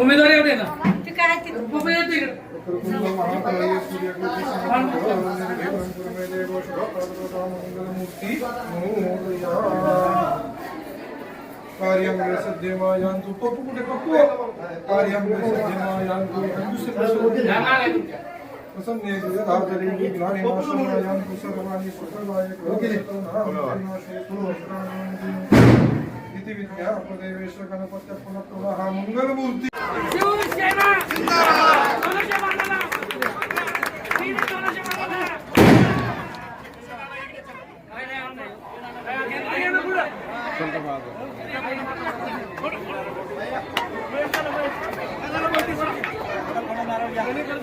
उमेदवारी होते ना ते काय ते. पप्पा येते कार्यम सद्यमायांतु पप्पू कुठे? पप्पू कार्यम सद्यमायांतु प्रसन्ने धातरे विघ्नाने माशमायांतु सर्वाणि सुखवाय कृतवाय कृतवाय कृतवाय कृतवाय मानाला काय नाही आम नाही काय ना पुढं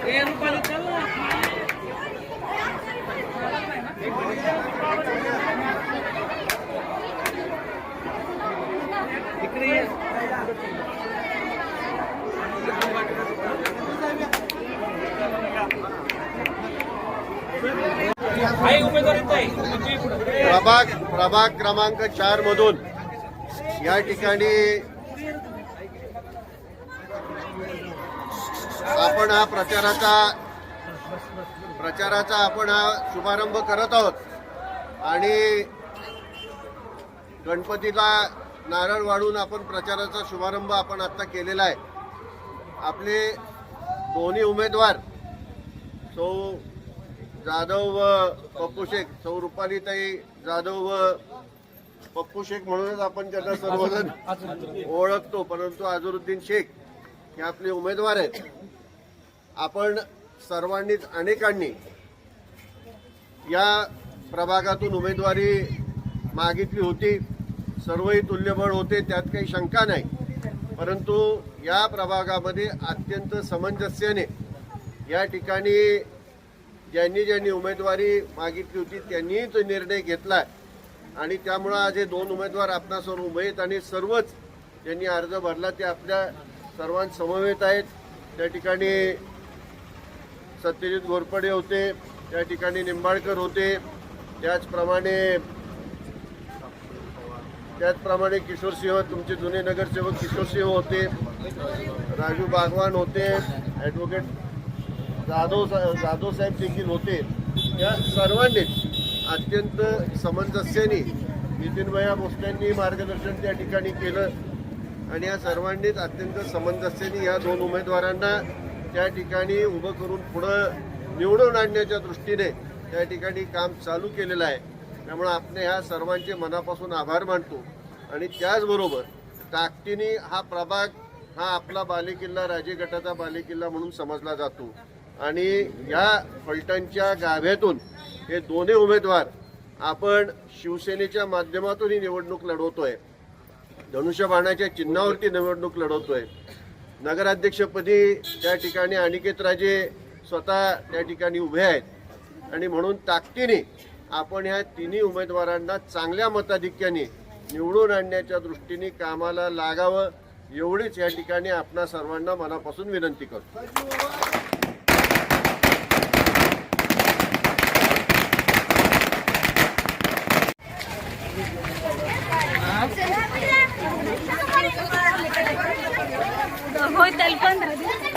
ए, रुपाली, चल ना. इकडे ये. आहे उमेदवार इथं आहे. तुम्ही पुढं. प्रभाग प्रभाग क्रमांक चार मधून या ठिकाणी आपण हा प्रचाराचा प्रचाराचा आपण हा शुभारंभ करत आहोत आणि गणपतीला नारळ वाढून आपण प्रचाराचा शुभारंभ आपण आता केलेला आहे. आपले दोन्ही उमेदवार सौ जाधव व पप्पू शेख सौ रुपालीताई जाधव व पप्पू शेख म्हणूनच आपण त्यांना सर्वजण ओळखतो परंतु अझरुद्दीन शेख हे आपले उमेदवार आहेत. आपण सर्वांनीच अनेकांनी या प्रभागातून उमेदवारी मागितली होती. सर्वही तुल्यबळ होते त्यात काही शंका नाही. परंतु या प्रभागामध्ये अत्यंत समंजस्याने या ठिकाणी ज्यांनी ज्यांनी उमेदवारी मागितली होती त्यांनीच निर्णय घेतला आणि त्यामुळं आज हे दोन उमेदवार आपणासमोर उभे आहेत आणि सर्वच ज्यांनी अर्ज भरला ते आपल्या सर्वांसमवेत आहेत. त्या ठिकाणी सत्यजित घोरपडे होते त्या ठिकाणी निंबाळकर होते. त्याचप्रमाणे त्याचप्रमाणे किशोरसिंह तुमचे जुने नगरसेवक किशोरसिंह होते राजू बागवान होते ॲडव्होकेट जाधव जाधव साहेब देखील होते. या सर्वांनीच अत्यंत समंजस्याने नितीनभया भोसल्यांनी मार्गदर्शन त्या ठिकाणी केलं आणि या सर्वांनीच अत्यंत समंजस्याने या दोन उमेदवारांना त्या ठिकाणी उभं करून पुढं निवडून आणण्याच्या दृष्टीने त्या ठिकाणी काम चालू केलेलं आहे. त्यामुळे आपण ह्या सर्वांचे मनापासून आभार मानतो. आणि त्याचबरोबर ताकदीने हा प्रभाग हा आपला बालेकिल्ला राजेगटाचा बालेकिल्ला म्हणून समजला जातो. आणि या फलटणच्या गाभ्यातून हे दोन्ही उमेदवार आपण शिवसेनेच्या माध्यमातून ही निवडणूक लढवतोय. धनुष्यबाणाच्या चिन्हावरती निवडणूक लढवतोय. नगराध्यक्षपदी त्या ठिकाणी अनिकेत राजे स्वतः त्या ठिकाणी उभे आहेत. आणि म्हणून ताकदीने आपण ह्या तिन्ही उमेदवारांना चांगल्या मताधिक्याने निवडून आणण्याच्या दृष्टीने कामाला लागावं एवढीच या ठिकाणी आपणा सर्वांना मनापासून विनंती करतो. होय त्याला